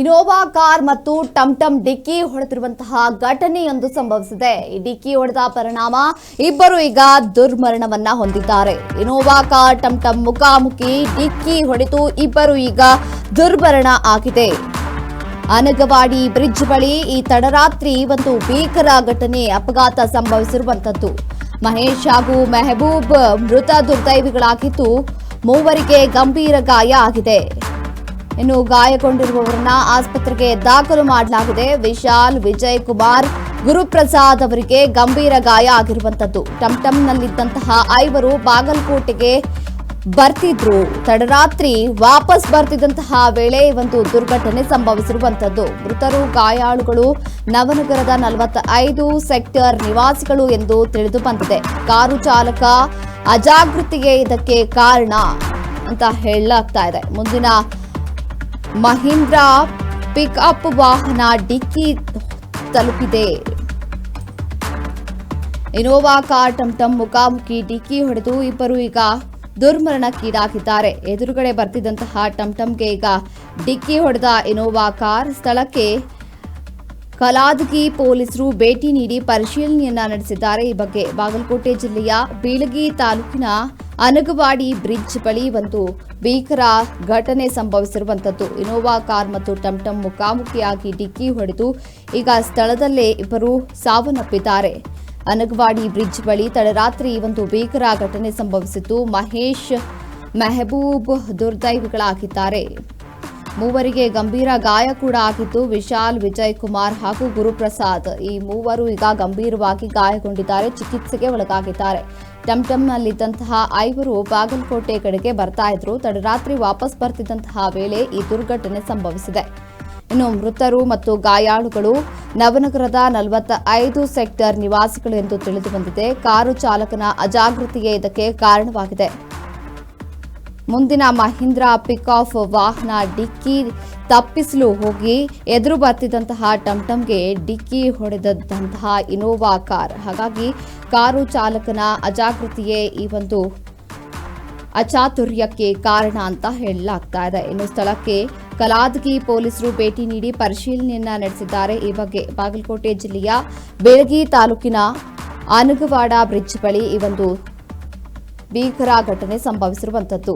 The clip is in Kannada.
ಇನೋವಾ ಕಾರ್ ಮತ್ತು ಟಮ್ ಟಮ್ ಡಿಕ್ಕಿ ಹೊಡೆದಿರುವಂತಹ ಘಟನೆಯೊಂದು ಸಂಭವಿಸಿದೆ. ಈ ಡಿಕ್ಕಿ ಹೊಡೆದ ಪರಿಣಾಮ ಇಬ್ಬರು ಈಗ ದುರ್ಮರಣವನ್ನ ಹೊಂದಿದ್ದಾರೆ. ಇನೋವಾ ಕಾರ್, ಟಮ್ ಟಮ್ ಮುಖಾಮುಖಿ ಡಿಕ್ಕಿ ಹೊಡೆದು ಇಬ್ಬರು ಈಗ ದುರ್ಮರಣ ಆಗಿದೆ. ಅನಗವಾಡಿ ಬ್ರಿಡ್ಜ್ ಬಳಿ ಈ ತಡರಾತ್ರಿ ಒಂದು ಭೀಕರ ಘಟನೆ ಅಪಘಾತ ಸಂಭವಿಸಿರುವಂತದ್ದು ಮಹೇಶ್ ಹಾಗೂ ಮೆಹಬೂಬ್ ಮೃತ ದುರ್ದೈವಿಗಳಾಗಿದ್ದು ಮೂವರಿಗೆ ಗಂಭೀರ ಗಾಯ ಆಗಿದೆ. ಇನ್ನು ಗಾಯಗೊಂಡಿರುವವರನ್ನ ಆಸ್ಪತ್ರೆಗೆ ದಾಖಲು ಮಾಡಲಾಗಿದೆ. ವಿಶಾಲ್ ವಿಜಯ್ ಕುಮಾರ್, ಗುರುಪ್ರಸಾದ್ ಅವರಿಗೆ ಗಂಭೀರ ಗಾಯ ಆಗಿರುವಂತದ್ದು. ಟಮ್ಟಮ್ನಲ್ಲಿದ್ದಂತಹ ಐವರು ಬಾಗಲಕೋಟೆಗೆ ಬರ್ತಿದ್ರು. ತಡರಾತ್ರಿ ವಾಪಸ್ ಬರ್ತಿದ್ದಂತಹ ವೇಳೆ ಒಂದು ದುರ್ಘಟನೆ ಸಂಭವಿಸಿರುವಂತದ್ದು. ಮೃತರು ಗಾಯಾಳುಗಳು ನವನಗರದ ನಲವತ್ತೈದು ಸೆಕ್ಟರ್ ನಿವಾಸಿಗಳು ಎಂದು ತಿಳಿದು ಬಂದಿದೆ. ಕಾರು ಚಾಲಕ ಅಜಾಗೃತಿಗೆ ಇದಕ್ಕೆ ಕಾರಣ ಅಂತ ಹೇಳಲಾಗ್ತಾ ಇದೆ. ಮುಂದಿನ ಮಹೀಂದ್ರ ಪಿಕ್ಅಪ್ ವಾಹನ ಡಿಕ್ಕಿ ತಲುಪಿದೆ. ಇನೋವಾ ಕಾರ್ ಟಮ್ ಮುಖಾಮುಖಿ ಡಿಕ್ಕಿ ಹೊಡೆದು ಇಬ್ಬರು ಈಗ ದುರ್ಮರಣಕ್ಕೀಡಾಗಿದ್ದಾರೆ. ಎದುರುಗಡೆ ಬರ್ತಿದ್ದಂತಹ ಟಮ್ಟಮ್ಗೆ ಈಗ ಡಿಕ್ಕಿ ಹೊಡೆದ ಇನೋವಾ ಕಾರ್ ಸ್ಥಳಕ್ಕೆ ಕಲಾದಗಿ ಪೊಲೀಸರು ಭೇಟಿ ನೀಡಿ ಪರಿಶೀಲನೆಯನ್ನ ನಡೆಸಿದ್ದಾರೆ. ಈ ಬಗ್ಗೆ ಬಾಗಲಕೋಟೆ ಜಿಲ್ಲೆಯ ಬೀಳಗಿ ತಾಲೂಕಿನ ಅನಗವಾಡಿ ಬ್ರಿಡ್ಜ್ ಬಳಿ ಒಂದು ಭೀಕರ ಘಟನೆ ಸಂಭವಿಸಿರುವಂತದ್ದು ಇನೋವಾ ಕಾರ್ ಮತ್ತು ಟಮ್ಟಮ್ ಮುಖಾಮುಖಿಯಾಗಿ ಡಿಕ್ಕಿ ಹೊಡೆದು ಈಗ ಸ್ಥಳದಲ್ಲೇ ಇಬ್ಬರು ಸಾವನ್ನಪ್ಪಿದ್ದಾರೆ. ಅನಗವಾಡಿ ಬ್ರಿಡ್ಜ್ ಬಳಿ ತಡರಾತ್ರಿ ಒಂದು ಭೀಕರ ಘಟನೆ ಸಂಭವಿಸಿದ್ದು. ಮಹೇಶ್ ಮೆಹಬೂಬ್ ದುರ್ದೈವಿಗಳಾಗಿದ್ದಾರೆ. ಮೂವರಿಗೆ ಗಂಭೀರ ಗಾಯ ಕೂಡ ಆಗಿದ್ದು ವಿಶಾಲ್ ವಿಜಯ್ ಕುಮಾರ್ ಹಾಗೂ ಗುರುಪ್ರಸಾದ್. ಈ ಮೂವರು ಈಗ ಗಂಭೀರವಾಗಿ ಗಾಯಗೊಂಡಿದ್ದಾರೆ, ಚಿಕಿತ್ಸೆಗೆ ಒಳಗಾಗಿದ್ದಾರೆ. ಟಮ್ಟಮ್ನಲ್ಲಿದ್ದಂತಹ ಐವರು ಬಾಗಲಕೋಟೆ ಕಡೆಗೆ ಬರ್ತಾ ಇದ್ರು. ತಡರಾತ್ರಿ ವಾಪಸ್ ಬರ್ತಿದ್ದಂತಹ ವೇಳೆ ಈ ದುರ್ಘಟನೆ ಸಂಭವಿಸಿದೆ. ಇನ್ನು ಮೃತರು ಮತ್ತು ಗಾಯಾಳುಗಳು ನವನಗರದ ನಲವತ್ತ ಐದು ಸೆಕ್ಟರ್ ನಿವಾಸಿಗಳು ಎಂದು ತಿಳಿದು ಬಂದಿದೆ. ಕಾರು ಚಾಲಕನ ಅಜಾಗೃತಿಗೆ ಇದಕ್ಕೆ ಕಾರಣವಾಗಿದೆ. ಮುಂದಿನ ಮಹೀಂದ್ರ ಪಿಕಾಫ್ ವಾಹನ ಡಿಕ್ಕಿ ತಪ್ಪಿಸಲು ಹೋಗಿ ಎದುರು ಬರ್ತಿದ್ದಂತಹ ಟಮ್ಟಮ್ಗೆ ಡಿಕ್ಕಿ ಹೊಡೆದಂತಹ ಇನೋವಾ ಕಾರ್. ಹಾಗಾಗಿ ಕಾರು ಚಾಲಕನ ಅಜಾಗೃತಿಯೇ ಈ ಒಂದು ಅಚಾತುರ್ಯಕ್ಕೆ ಕಾರಣ ಅಂತ ಹೇಳಲಾಗ್ತಾ ಇದೆ. ಇನ್ನು ಸ್ಥಳಕ್ಕೆ ಕಲಾದಗಿ ಪೊಲೀಸರು ಭೇಟಿ ನೀಡಿ ಪರಿಶೀಲನೆಯನ್ನ ನಡೆಸಿದ್ದಾರೆ. ಈ ಬಗ್ಗೆ ಬಾಗಲಕೋಟೆ ಜಿಲ್ಲೆಯ ಬೆಳಗಿ ತಾಲೂಕಿನ ಆನಗವಾಡ ಬ್ರಿಡ್ಜ್ ಬಳಿ ಈ ಒಂದು ಭೀಕರ ಘಟನೆ ಸಂಭವಿಸಿರುವಂತದ್ದು.